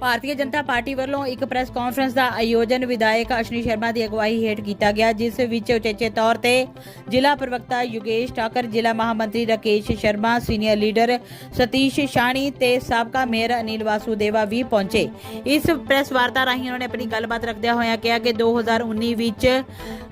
Bharatiya Janata party ਵੱਲੋਂ ਇੱਕ press conference ਦਾ ਆਯੋਜਨ ਵਿਧਾਇਕ ਅਸ਼ਨੀ ਸ਼ਰਮਾ ਦੀ ਅਗਵਾਈ ਹੇਠ ਕੀਤਾ ਗਿਆ, ਜਿਸ ਵਿੱਚ ਉਚੇਚੇ ਤੌਰ ਤੇ ਜ਼ਿਲ੍ਹਾ ਪ੍ਰਵਕਤਾ ਯੁਗੇਸ਼ ਠਾਕਰ, ਜ਼ਿਲ੍ਹਾ ਮਹਾਮੰਤਰੀ ਰਾਕੇਸ਼ ਸ਼ਰਮਾ, ਸੀਨੀਅਰ ਲੀਡਰ ਸਤੀਸ਼ ਸ਼ਾਣੀ ਤੇ ਸਾਬਕਾ ਮੇਅਰ ਅਨਿਲ ਵਾਸੂਦੇਵਾ ਵੀ ਪਹੁੰਚੇ। ਇਸ ਪ੍ਰੈਸ ਵਾਰਤਾ ਰਾਹੀਂ ਉਹਨਾਂ ਨੇ ਆਪਣੀ ਗੱਲਬਾਤ ਰੱਖਦਿਆਂ ਹੋਇਆਂ ਕਿਹਾ ਕਿ 2019 ਵਿੱਚ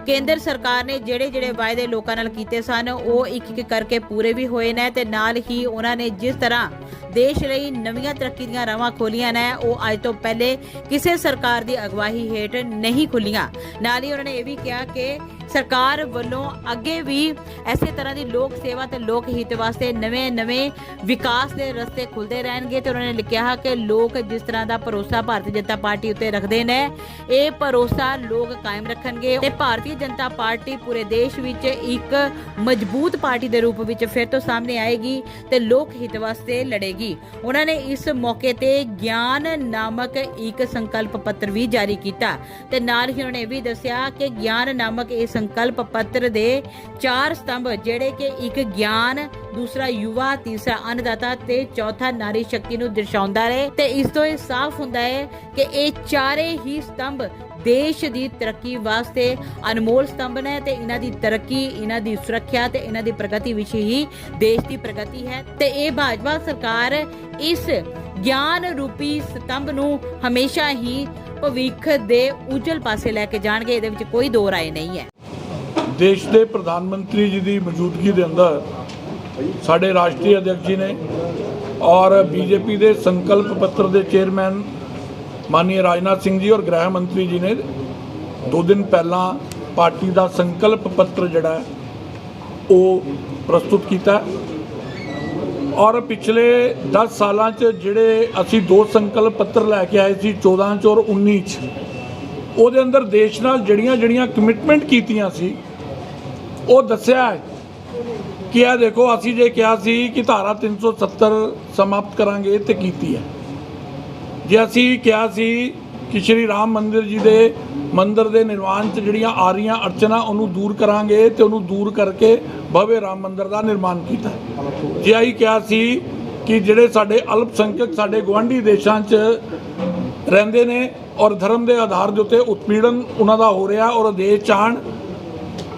ਕੇਂਦਰ ਸਰਕਾਰ ਨੇ ਜਿਹੜੇ ਜਿਹੜੇ ਵਾਅਦੇ ਲੋਕਾਂ ਨਾਲ ਕੀਤੇ ਸਨ, ਉਹ ਇੱਕ ਇੱਕ ਕਰਕੇ ਪੂਰੇ ਵੀ ਹੋਏ ਨੇ ਤੇ ਨਾਲ ਹੀ ਉਹਨਾਂ ਨੇ ਜਿਸ ਤਰ੍ਹਾਂ ਦੇਸ਼ ਲਈ ਨਵੀਆਂ ਤਰੱਕੀ ਦੀਆਂ ਰਾਹਾਂ ਖੋਲੀਆਂ ਨੇ ਉਹ ਅੱਜ ਤੋਂ ਪਹਿਲੇ ਕਿਸੇ ਸਰਕਾਰ ਦੀ ਅਗਵਾਈ ਹੇਠ ਨਹੀਂ ਖੁੱਲੀਆਂ। ਨਾਲ ਹੀ ਉਹਨਾਂ ਨੇ ਇਹ ਵੀ ਕਿਹਾ ਕਿ ਸਰਕਾਰ ਵੱਲੋਂ ਅੱਗੇ ਵੀ ਐਸੇ ਤਰ੍ਹਾਂ ਦੀ ਲੋਕ ਸੇਵਾ ਤੇ ਲੋਕ ਹਿੱਤ ਵਾਸਤੇ ਨਵੇਂ-ਨਵੇਂ ਵਿਕਾਸ ਦੇ ਰਸਤੇ ਖੁੱਲਦੇ ਰਹਿਣਗੇ ਤੇ ਉਹਨਾਂ ਨੇ ਲਿਖਿਆ ਕਿ ਲੋਕ ਜਿਸ ਤਰ੍ਹਾਂ ਦਾ ਭਰੋਸਾ ਭਾਰਤੀ ਜਨਤਾ ਪਾਰਟੀ ਉੱਤੇ ਰੱਖਦੇ ਨੇ, ਇਹ ਭਰੋਸਾ ਲੋਕ ਕਾਇਮ ਰੱਖਣਗੇ ਤੇ ਭਾਰਤੀ ਜਨਤਾ ਪਾਰਟੀ ਪੂਰੇ ਦੇਸ਼ ਵਿੱਚ ਇੱਕ ਮਜ਼ਬੂਤ ਪਾਰਟੀ ਦੇ ਰੂਪ ਵਿੱਚ ਫਿਰ ਤੋਂ ਸਾਹਮਣੇ ਆਏਗੀ ਤੇ ਲੋਕ ਹਿੱਤ ਵਾਸਤੇ ਲੜੇਗੀ। ਉਹਨਾਂ ਨੇ ਇਸ ਮੌਕੇ ਤੇ ਗਿਆਨ ਨਾਮਕ ਇੱਕ ਸੰਕਲਪ ਪੱਤਰ ਵੀ ਜਾਰੀ ਕੀਤਾ। ਤੇ ਨਾਲ ਹੀ ਉਹਨਾਂ ਵੀ ਦੱਸਿਆ ਕਿ ਗਿਆਨ ਨਾਮਕ ਇਹ ਸੰਕਲਪ ਪੱਤਰ ਦੇ ਚਾਰ ਸਤੰਭ, ਜਿਹੜੇ ਕਿ ਇੱਕ ਗਿਆਨ, ਦੂਸਰਾ ਯੁਵਾ, ਤੀਸਰਾ ਅੰਨਦਾਤਾ ਤੇ ਚੌਥਾ ਨਾਰੀ ਸ਼ਕਤੀ ਨੂੰ ਦਰਸਾਉਂਦਾ ਹੈ ਤੇ ਇਸ ਤੋਂ ਇਹ ਸਾਫ਼ ਹੁੰਦਾ ਹੈ ਕਿ ਇਹ ਚਾਰੇ ਹੀ ਸਤੰਭ ਦੇਸ਼ ਦੀ ਤਰੱਕੀ ਵਾਸਤੇ ਅਨਮੋਲ ਸਤੰਭ ਨੇ ਤੇ ਇਹਨਾਂ ਦੀ ਤਰੱਕੀ, ਇਹਨਾਂ ਦੀ ਸੁਰੱਖਿਆ ਤੇ ਇਹਨਾਂ ਦੀ ਪ੍ਰਗਤੀ ਵਿੱਚ ਹੀ ਦੇਸ਼ ਦੀ ਪ੍ਰਗਤੀ ਹੈ। ਤੇ ਇਹ ਭਾਜਪਾ ਸਰਕਾਰ ਇਸ ਗਿਆਨ ਰੂਪੀ ਸਤੰਭ ਨੂੰ ਹਮੇਸ਼ਾ ਹੀ ਭਵਿੱਖ ਦੇ ਉਜਲ ਪਾਸੇ ਲੈ ਕੇ ਜਾਣਗੇ, ਇਹਦੇ ਵਿੱਚ ਕੋਈ ਦੋ ਰਾਏ ਨਹੀਂ ਹੈ। ਦੇਸ਼ ਦੇ ਪ੍ਰਧਾਨ ਮੰਤਰੀ ਜੀ ਦੀ ਮੌਜੂਦਗੀ ਦੇ ਅੰਦਰ ਸਾਡੇ ਰਾਸ਼ਟਰੀ ਅਧਿਕਸ਼ ਜੀ ਨੇ ਔਰ ਬੀਜੇਪੀ ਦੇ ਸੰਕਲਪ ਪੱਤਰ ਦੇ ਚੇਅਰਮੈਨ ਮਾਨਨੀय ਰਾਜਨਾਥ ਸਿੰਘ ਜੀ ਔਰ ਗ੍ਰਹਿ ਮੰਤਰੀ ਜੀ ਨੇ ਦੋ ਦਿਨ ਪਹਿਲਾਂ ਪਾਰਟੀ ਦਾ ਸੰਕਲਪ ਪੱਤਰ ਜਿਹੜਾ ਉਹ ਪ੍ਰਸਤੁਤ ਕੀਤਾ ਔਰ ਪਿਛਲੇ 10 ਸਾਲਾਂ 'ਚ ਜਿਹੜੇ ਅਸੀਂ ਦੋ ਸੰਕਲਪ ਪੱਤਰ ਲੈ ਕੇ ਆਏ ਸੀ 14 ਚ ਔਰ 19 ਚ, ਉਹਦੇ ਅੰਦਰ ਦੇਸ਼ ਨਾਲ ਜਿਹੜੀਆਂ ਜਿਹੜੀਆਂ ਕਮਿਟਮੈਂਟ ਕੀਤੀਆਂ ਸੀ। ਉਹ ਦੱਸਿਆ ਹੈ ਕਿ ਇਹ ਦੇਖੋ, ਅਸੀਂ ਜੇ ਕਿਹਾ ਸੀ ਕਿ ਧਾਰਾ 370 ਸਮਾਪਤ ਕਰਾਂਗੇ ਤੇ ਕੀਤੀ ਹੈ। ਜੇ ਅਸੀਂ ਕਿਹਾ ਸੀ ਕਿ ਸ਼੍ਰੀ ਰਾਮ ਮੰਦਿਰ ਜੀ ਦੇ ਮੰਦਿਰ ਦੇ ਨਿਰਮਾਣ 'ਚ ਜਿਹੜੀਆਂ ਆ ਰਹੀਆਂ ਅੜਚਨਾ ਉਹਨੂੰ ਦੂਰ ਕਰਾਂਗੇ ਤੇ ਉਹਨੂੰ ਦੂਰ ਕਰਕੇ ਭਵੇ ਰਾਮ ਮੰਦਰ ਦਾ ਨਿਰਮਾਣ ਕੀਤਾ। ਜੇ ਆਹੀ ਕਿਹਾ ਸੀ ਕਿ ਜਿਹੜੇ ਸਾਡੇ ਅਲਪ ਸਾਡੇ ਗਵਾਂਢੀ ਦੇਸ਼ਾਂ 'ਚ ਰਹਿੰਦੇ ਨੇ ਔਰ ਧਰਮ ਦੇ ਆਧਾਰ ਦੇ ਉੱਤੇ ਉਤਪੀੜਨ ਉਹਨਾਂ ਦਾ ਹੋ ਰਿਹਾ ਔਰ ਦੇਸ਼ ਚਾਹਣ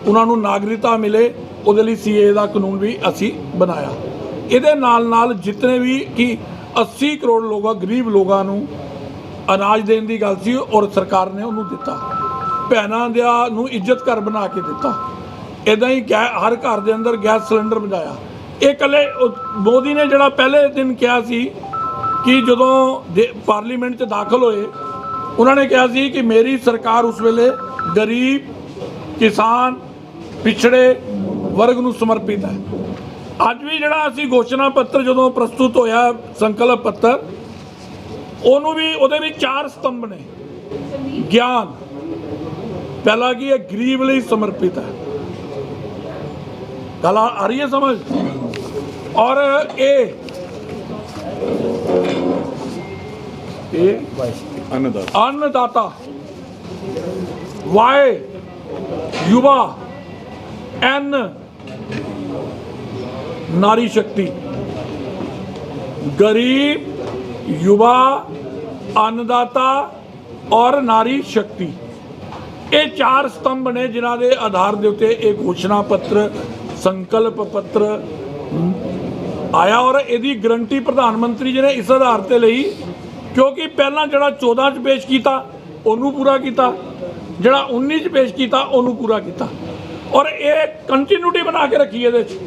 ਉਹਨਾਂ ਨੂੰ ਨਾਗਰਿਕਤਾ ਮਿਲੇ, ਉਹਦੇ ਲਈ ਸੀਏ ਦਾ ਕਾਨੂੰਨ ਵੀ ਅਸੀਂ ਬਣਾਇਆ। ਇਹਦੇ ਨਾਲ ਨਾਲ ਜਿਤਨੇ ਵੀ ਕਿ 80 ਕਰੋੜ ਲੋਕਾਂ ਗਰੀਬ ਲੋਕਾਂ ਨੂੰ ਅਨਾਜ ਦੇਣ ਦੀ ਗੱਲ ਸੀ ਔਰ ਸਰਕਾਰ ਨੇ ਉਹਨੂੰ ਦਿੱਤਾ। ਭੈਣਾਂ ਦਿਆਂ ਨੂੰ ਇੱਜ਼ਤ ਘਰ ਬਣਾ ਕੇ ਦਿੱਤਾ। ਇਦਾਂ ਹੀ ਗੈ ਹਰ ਘਰ ਦੇ ਅੰਦਰ ਗੈਸ ਸਿਲੰਡਰ ਪਹੁੰਚਾਇਆ। ਇਹ ਕੱਲੇ ਮੋਦੀ ਨੇ ਜਿਹੜਾ ਪਹਿਲੇ ਦਿਨ ਕਿਹਾ ਸੀ ਕਿ ਜਦੋਂ ਦੇ- ਪਾਰਲੀਮੈਂਟ 'ਚ ਦਾਖਲ ਹੋਏ, ਉਹਨਾਂ ਨੇ ਕਿਹਾ ਸੀ ਕਿ ਮੇਰੀ ਸਰਕਾਰ ਉਸ ਵੇਲੇ ਗਰੀਬ, ਕਿਸਾਨ, ਪਿਛੜੇ ਵਰਗ ਨੂੰ ਸਮਰਪਿਤ ਹੈ। ਅੱਜ ਵੀ ਜਿਹੜਾ ਅਸੀਂ ਘੋਸ਼ਣਾ ਪੱਤਰ ਜਦੋਂ ਪ੍ਰਸਤੁਤ ਹੋਇਆ, ਸੰਕਲਪ ਪੱਤਰ, ਉਹਨੂੰ ਵੀ ਉਹਦੇ ਵਿੱਚ ਚਾਰ ਸਤੰਭ ਨੇ। ਗਿਆਨ। ਪਹਿਲਾ ਕੀ ਇਹ ਗਰੀਬ ਲਈ ਸਮਰਪਿਤ ਹੈ। ਗੱਲ ਆ ਰਹੀ ਹੈ ਸਮਝ? ਔਰ ਇਹ ਇਹ ਅੰਨਦਾਤਾ। ਅੰਨਦਾਤਾ। ਵਾਈ ਯੁਵਾ। ਐਨ ਨਾਰੀ ਸ਼ਕਤੀ। ਗਰੀਬ ਯੁਵਾ ਅੰਨਦਾਤਾ ਔਰ ਨਾਰੀ ਸ਼ਕਤੀ। ਇਹ ਚਾਰ ਸਤੰਭ ਨੇ ਜਿਨ੍ਹਾਂ ਦੇ ਆਧਾਰ ਦੇ ਉੱਤੇ ਇਹ ਘੋਸ਼ਣਾ ਪੱਤਰ ਸੰਕਲਪ ਪੱਤਰ ਆਇਆ ਔਰ ਇਹਦੀ ਗਰੰਟੀ ਪ੍ਰਧਾਨ ਮੰਤਰੀ ਜੀ ਨੇ ਇਸ ਆਧਾਰ ਤੇ ਲਈ, ਕਿਉਂਕਿ ਪਹਿਲਾਂ ਜਿਹੜਾ 14 ਚ ਪੇਸ਼ ਕੀਤਾ, ਉਹਨੂੰ ਪੂਰਾ ਕੀਤਾ, ਜਿਹੜਾ 19 ਚ ਪੇਸ਼ ਕੀਤਾ, ਉਹਨੂੰ ਪੂਰਾ ਕੀਤਾ। ਔਰ ਇਹ ਕੰਟੀਨਿਊਟੀ ਬਣਾ ਕੇ ਰੱਖੀ ਇਹਦੇ ਚ।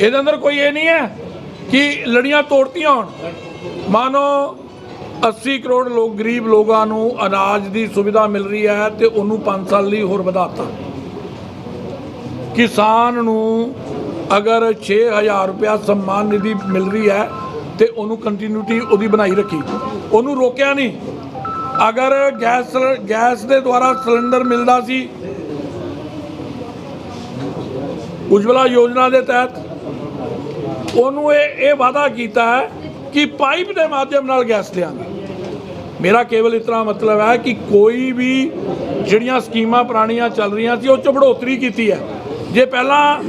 ਇਹਦੇ ਅੰਦਰ ਕੋਈ ਇਹ ਨਹੀਂ ਹੈ ਕਿ ਲੜੀਆਂ ਤੋੜਤੀਆਂ ਹੋਣ। ਮਾਨੋ 80 ਕਰੋੜ ਲੋਕ, ਗਰੀਬ ਲੋਕਾਂ ਨੂੰ ਅਨਾਜ ਦੀ ਸੁਵਿਧਾ ਮਿਲ ਰਹੀ ਹੈ ਤੇ ਉਹਨੂੰ 5 ਸਾਲ ਲਈ ਹੋਰ ਵਧਾਤਾ ਕਿਸਾਨ ਨੂੰ ਅਗਰ 6000 ਰੁਪਇਆ ਸਨਮਾਨ ਨਿਧੀ ਮਿਲ ਰਹੀ ਹੈ ਤੇ ਉਹਨੂੰ ਕੰਟੀਨਿਊਟੀ ਉਹਦੀ ਬਣਾਈ ਰੱਖੀ। ਉਹਨੂੰ ਰੋਕਿਆ ਨਹੀਂ। ਅਗਰ ਗੈਸ ਸਿਲ- ਗੈਸ ਦੇ ਦੁਆਰਾ ਸਿਲੰਡਰ ਮਿਲਦਾ ਸੀ, ਉਜਵਲਾ ਯੋਜਨਾ ਦੇ ਤਹਿਤ, ਉਹਨੂੰ ਇਹ ਇਹ ਵਾਅਦਾ ਕੀਤਾ ਹੈ ਕਿ ਪਾਈਪ ਦੇ ਮਾਧਿਅਮ ਨਾਲ ਗੈਸ ਦੇਵਾਂਗੇ ਮੇਰਾ ਕੇਵਲ ਇਤਨਾ ਮਤਲਬ ਹੈ ਕਿ ਕੋਈ ਵੀ ਜਿਹੜੀਆਂ ਸਕੀਮਾਂ ਪੁਰਾਣੀਆਂ ਚੱਲ ਰਹੀਆਂ ਸੀ, ਉਹ 'ਚ ਬੜੋਤਰੀ ਕੀਤੀ ਹੈ। ਜੇ ਪਹਿਲਾਂ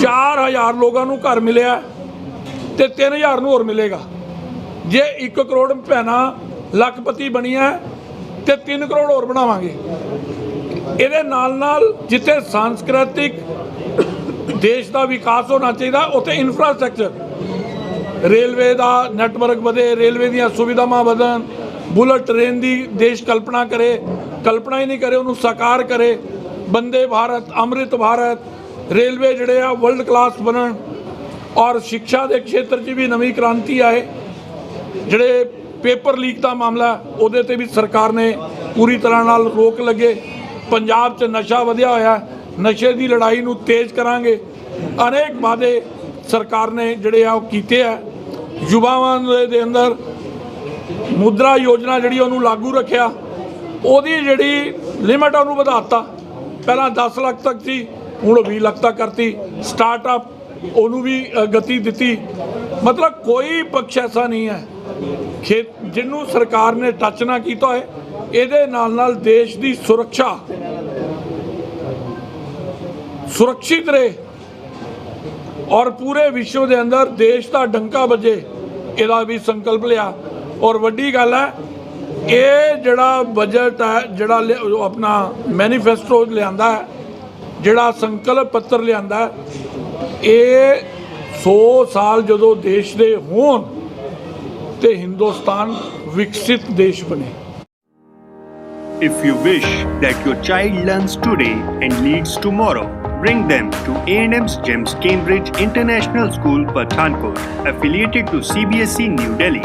4000 ਲੋਕਾਂ ਨੂੰ ਘਰ ਮਿਲਿਆ ਤੇ 3000 ਨੂੰ ਹੋਰ ਮਿਲੇਗਾ। ਜੇ 1 ਕਰੋੜ ਭੈਣਾਂ ਲੱਖਪਤੀ ਬਣੀਆਂ ਤੇ 3 ਕਰੋੜ ਹੋਰ ਬਣਾਵਾਂਗੇ। ਇਹਦੇ ਨਾਲ ਨਾਲ ਜਿੱਥੇ ਸੰਸਕ੍ਰਿਤਿਕ ਦੇਸ਼ ਦਾ ਵਿਕਾਸ ਹੋਣਾ ਚਾਹੀਦਾ, ਉੱਥੇ ਇਨਫਰਾਸਟ੍ਰਕਚਰ ਰੇਲਵੇ ਦਾ ਨੈਟਵਰਕ ਵਧੇ, ਰੇਲਵੇ ਦੀਆਂ ਸੁਵਿਧਾਵਾਂ ਵਧਣ ਬੁਲਟ ਟ੍ਰੇਨ ਦੀ ਦੇਸ਼ ਕਲਪਨਾ ਕਰੇ, ਕਲਪਨਾ ਹੀ ਨਹੀਂ ਕਰੇ, ਉਹਨੂੰ ਸਾਕਾਰ ਕਰੇ। ਬੰਦੇ ਭਾਰਤ, ਅੰਮ੍ਰਿਤ ਭਾਰਤ, ਰੇਲਵੇ ਜਿਹੜੇ ਆ ਵਰਲਡ ਕਲਾਸ ਬਣਨ ਔਰ ਸਿੱਖਿਆ ਦੇ ਖੇਤਰ 'ਚ ਵੀ ਨਵੀਂ ਕ੍ਰਾਂਤੀ ਆਏ। ਜਿਹੜੇ ਪੇਪਰ ਲੀਕ ਦਾ ਮਾਮਲਾ, ਉਹਦੇ ਤੇ ਵੀ ਸਰਕਾਰ ਨੇ ਪੂਰੀ ਤਰ੍ਹਾਂ ਨਾਲ ਰੋਕ ਲੱਗੇ। ਪੰਜਾਬ 'ਚ ਨਸ਼ਾ ਵਧਿਆ ਹੋਇਆ, ਨਸ਼ੇ ਦੀ ਲੜਾਈ ਨੂੰ ਤੇਜ਼ ਕਰਾਂਗੇ। ਅਨੇਕ ਵਾਅਦੇ ਸਰਕਾਰ ਨੇ ਜਿਹੜੇ ਆ, ਉਹ ਕੀਤੇ ਆ। ਯੁਵਾਵਾਂ ਦੇ- ਅੰਦਰ ਮੁਦਰਾ ਯੋਜਨਾ ਜਿਹੜੀ ਉਹਨੂੰ ਲਾਗੂ ਰੱਖਿਆ। ਉਹਦੀ ਜਿਹੜੀ ਲਿਮਟ ਉਹਨੂੰ ਵਧਾਤਾ। ਪਹਿਲਾਂ 10 ਲੱਖ ਤੱਕ ਸੀ, ਹੁਣ ਉਹ 20 ਲੱਖ ਤੱਕ ਕਰਤੀ। ਸਟਾਰਟਅਪ ਉਹਨੂੰ ਵੀ ਗਤੀ ਦਿੱਤੀ। ਮਤਲਬ ਕੋਈ ਪਕਸ਼ ਐਸਾ ਨਹੀਂ ਹੈ। ਖੇਤ, ਜਿਹਨੂੰ ਸਰਕਾਰ ਨੇ ਟੱਚ ਨਾ ਕੀਤਾ ਹੋਏ, ਇਹਦੇ ਨਾਲ ਨਾਲ ਦੇਸ਼ ਦੀ ਸੁਰੱਖਿਆ ਸੁਰੱਖਿਤ ਰਹੇ ਔਰ ਪੂਰੇ ਵਿਸ਼ਵ ਦੇ ਅੰਦਰ ਦੇਸ਼ ਦਾ ਡੰਕਾ ਵੱਜੇ, ਇਹਦਾ ਵੀ ਸੰਕਲਪ ਲਿਆ। ਔਰ ਵੱਡੀ ਗੱਲ ਹੈ ਇਹ ਜਿਹੜਾ ਬਜਟ ਹੈ ਜਿਹੜਾ ਲਿਆ- ਉਹ ਆਪਣਾ ਮੈਨੀਫੈਸਟੋ ਲਿਆਂਦਾ ਹੈ ਜਿਹੜਾ ਸੰਕਲਪ ਪੱਤਰ ਲਿਆਂਦਾ ਹੈ, ਇਹ 100 ਸਾਲ ਜਦੋਂ ਦੇਸ਼ ਦੇ ਹੋਣ ਤੇ ਹਿੰਦੁਸਤਾਨ ਵਿਕਸਿਤ ਦੇਸ਼ ਬਣੇ If you wish that your child learns today and leads tomorrow, bring them to A&M's GEMS Cambridge International School, Pathankot, affiliated to CBSE E New Delhi.